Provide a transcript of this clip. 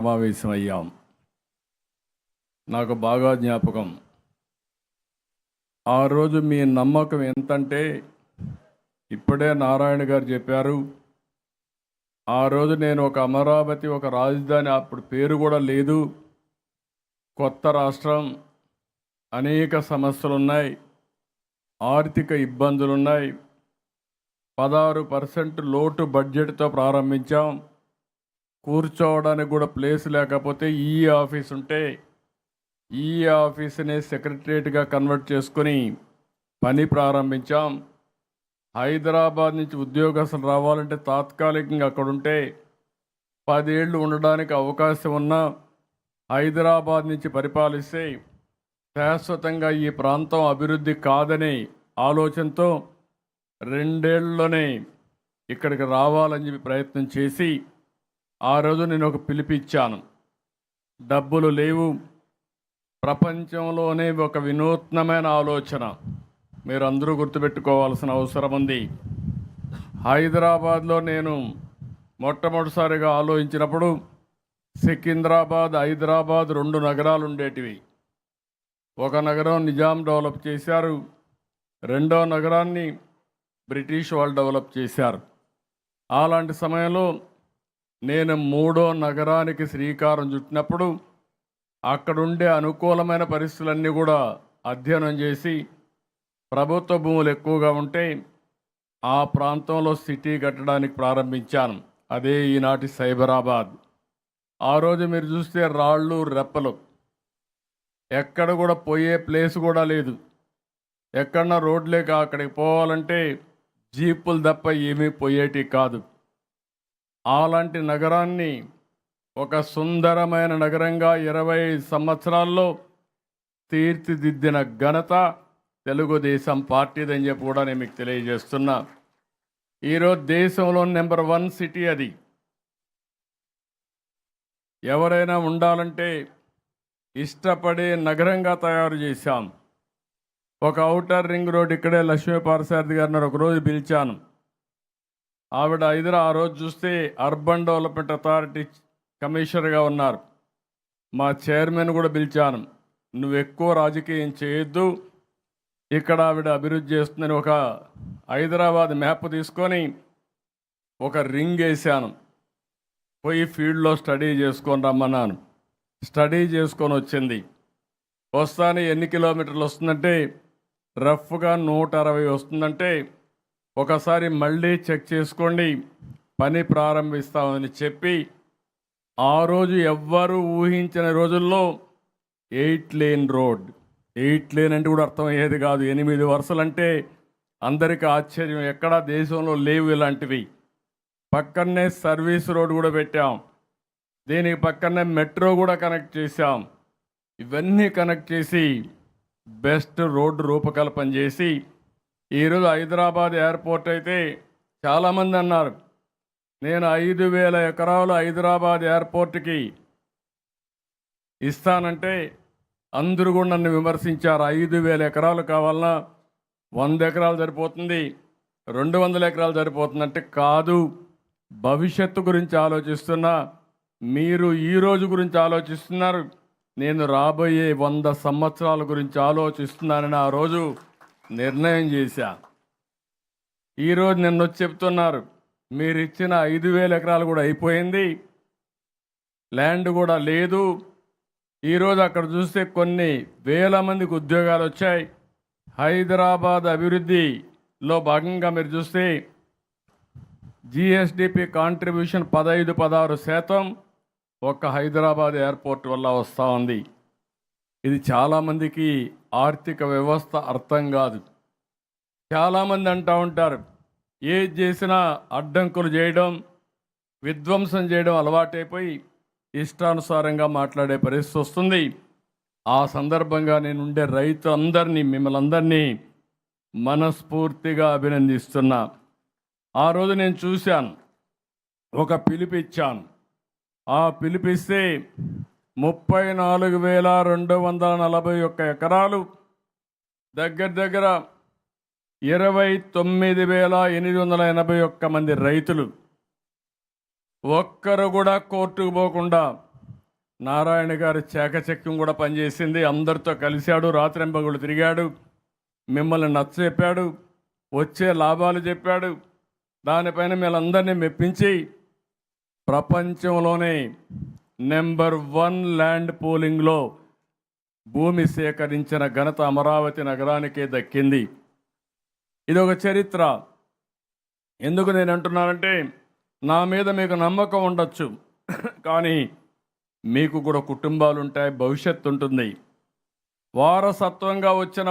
సమావేశమయ్యాం. నాకు బాగా జ్ఞాపకం. ఆ రోజు మీ నమ్మకం ఎంతంటే ఇప్పుడే నారాయణ గారు చెప్పారు ఆ రోజు నేను ఒక అమరావతి ఒక రాజధాని అప్పుడు పేరు కూడా లేదు. కొత్త రాష్ట్రం అనేక సమస్యలు ఉన్నాయి ఆర్థిక ఇబ్బందులు ఉన్నాయి పదహారు పర్సెంట్ లోటు బడ్జెట్తో ప్రారంభించాం. కూర్చోవడానికి కూడా ప్లేస్ లేకపోతే ఈ ఆఫీస్ ఉంటే ఈ ఆఫీస్ని సెక్రటరియట్గా కన్వర్ట్ చేసుకొని పని ప్రారంభించాం. హైదరాబాద్ నుంచి ఉద్యోగస్తులు రావాలంటే తాత్కాలికంగా అక్కడ ఉంటే పదేళ్ళు ఉండడానికి అవకాశం ఉన్న హైదరాబాద్ నుంచి పరిపాలిస్తే శాశ్వతంగా ఈ ప్రాంతం అభివృద్ధి కాదనే ఆలోచనతో రెండేళ్ళలోనే ఇక్కడికి రావాలని చెప్పి ప్రయత్నం చేసి ఆ రోజు నేను ఒక పిలిపిచ్చాను డబ్బులు లేవు. ప్రపంచంలోనే ఒక వినూత్నమైన ఆలోచన. మీరు అందరూ గుర్తుపెట్టుకోవాల్సిన అవసరం ఉంది. హైదరాబాద్లో నేను మొట్టమొదటిసారిగా ఆలోచించినప్పుడు సికింద్రాబాద్ హైదరాబాద్ రెండు నగరాలు ఉండేటివి. ఒక నగరం నిజాం డెవలప్ చేశారు. రెండో నగరాన్ని బ్రిటిష్ వాళ్ళు డెవలప్ చేశారు. అలాంటి సమయంలో నేను మూడో నగరానికి శ్రీకారం చుట్టినప్పుడు అక్కడుండే అనుకూలమైన పరిస్థితులన్నీ కూడా అధ్యయనం చేసి ప్రభుత్వ భూములు ఎక్కువగా ఉంటే ఆ ప్రాంతంలో సిటీ కట్టడానికి ప్రారంభించాను. అదే ఈనాటి సైబరాబాద్. ఆ రోజు మీరు చూస్తే రాళ్ళు రెప్పలు. ఎక్కడ కూడా పోయే ప్లేస్ కూడా లేదు. ఎక్కడన్నా రోడ్లేక అక్కడికి పోవాలంటే జీపులు తప్ప ఏమీ పోయేటి కాదు. అలాంటి నగరాన్ని ఒక సుందరమైన నగరంగా ఇరవై సంవత్సరాల్లో తీర్చిదిద్దిన ఘనత తెలుగుదేశం పార్టీదని చెప్పి కూడా నేను మీకు తెలియజేస్తున్నా. ఈరోజు దేశంలో నెంబర్ వన్ సిటీ అది. ఎవరైనా ఉండాలంటే ఇష్టపడే నగరంగా తయారు చేశాం. ఒక అవుటర్ రింగ్ రోడ్ ఇక్కడే లక్ష్మీ పారసారథి గారిని ఒకరోజు పిలిచాను. ఆవిడ ఐదర ఆ రోజు చూస్తే అర్బన్ డెవలప్మెంట్ అథారిటీ కమిషనర్గా ఉన్నారు. మా చైర్మన్ కూడా పిలిచాను. నువ్వు ఎక్కువ రాజకీయం చేయొద్దు. ఇక్కడ ఆవిడ అభివృద్ధి చేస్తుందని ఒక హైదరాబాద్ మ్యాప్ తీసుకొని ఒక రింగ్ వేసాను. పోయి ఫీల్డ్లో స్టడీ చేసుకొని రమ్మన్నాను. స్టడీ చేసుకొని వచ్చింది. వస్తానే ఎన్ని కిలోమీటర్లు వస్తుందంటే రఫ్గా నూట అరవై వస్తుందంటే ఒకసారి మళ్ళీ చెక్ చేసుకోండి. పని ప్రారంభిస్తామని చెప్పి ఆ రోజు ఎవ్వరూ ఊహించిన రోజుల్లో eight lane road. Eight lane అంటే కూడా అర్థమయ్యేది కాదు. ఎనిమిది వరుసలు అంటే అందరికీ ఆశ్చర్యం. ఎక్కడా దేశంలో లేవు ఇలాంటివి. పక్కనే సర్వీస్ రోడ్ కూడా పెట్టాం. దీనికి పక్కనే మెట్రో కూడా కనెక్ట్ చేశాం. ఇవన్నీ కనెక్ట్ చేసి బెస్ట్ రోడ్డు రూపకల్పన చేసి ఈరోజు హైదరాబాద్ ఎయిర్పోర్ట్ అయితే చాలామంది అన్నారు నేను ఐదు వేల ఎకరాలు హైదరాబాద్ ఎయిర్పోర్ట్కి ఇస్తానంటే అందరూ కూడా నన్ను విమర్శించారు. ఐదు వేల ఎకరాలు కావాలన్నా వంద ఎకరాలు సరిపోతుంది రెండు వందల ఎకరాలు సరిపోతుందంటే కాదు. భవిష్యత్తు గురించి ఆలోచిస్తున్నా మీరు ఈ రోజు గురించి ఆలోచిస్తున్నారు నేను రాబోయే వంద సంవత్సరాల గురించి ఆలోచిస్తున్నానని ఆ రోజు నిర్ణయం చేశా. ఈరోజు నిన్న వచ్చి చెప్తున్నారు. మీరు ఇచ్చిన ఐదు వేల ఎకరాలు కూడా అయిపోయింది. ల్యాండ్ కూడా లేదు. ఈరోజు అక్కడ చూస్తే కొన్ని వేల మందికి ఉద్యోగాలు వచ్చాయి. హైదరాబాద్ అభివృద్ధిలో భాగంగా మీరు చూస్తే జిఎస్డిపి కాంట్రిబ్యూషన్ పదహైదు పదహారు శాతం ఒక్క హైదరాబాద్ ఎయిర్పోర్ట్ వల్ల వస్తూ ఉంది. ఇది చాలామందికి ఆర్థిక వ్యవస్థ అర్థం కాదు. చాలామంది అంటూ ఉంటారు ఏది చేసినా అడ్డంకులు చేయడం విధ్వంసం చేయడం అలవాటైపోయి ఇష్టానుసారంగా మాట్లాడే పరిస్థితి వస్తుంది. ఆ సందర్భంగా నేను ఉండే రైతులందరినీ మిమ్మల్ని అందరినీ మనస్ఫూర్తిగా అభినందిస్తున్నా. ఆ రోజు నేను చూశాను ఒక పిలిపిచ్చాను ఆ పిలిపిస్తే ముప్పై నాలుగు వేల రెండు వందల నలభై ఒక్క ఎకరాలు. దగ్గర దగ్గర ఇరవై తొమ్మిది వేల ఎనిమిది వందల ఎనభై ఒక్క మంది రైతులు. ఒక్కరు కూడా కోర్టుకు పోకుండా నారాయణ గారి చాకచక్యం కూడా పనిచేసింది. అందరితో కలిశాడు రాత్రింపగుడు తిరిగాడు మిమ్మల్ని నచ్చ చెప్పాడు వచ్చే లాభాలు చెప్పాడు. దానిపైన మీరందరినీ మెప్పించి ప్రపంచంలోనే నెంబర్ వన్ ల్యాండ్ పోలింగ్లో భూమి సేకరించిన ఘనత అమరావతి నగరానికే దక్కింది. ఇది ఒక చరిత్ర. ఎందుకు నేను అంటున్నానంటే నా మీద మీకు నమ్మకం ఉండొచ్చు. కానీ మీకు కూడా కుటుంబాలు ఉంటాయి భవిష్యత్తు ఉంటుంది. వారసత్వంగా వచ్చిన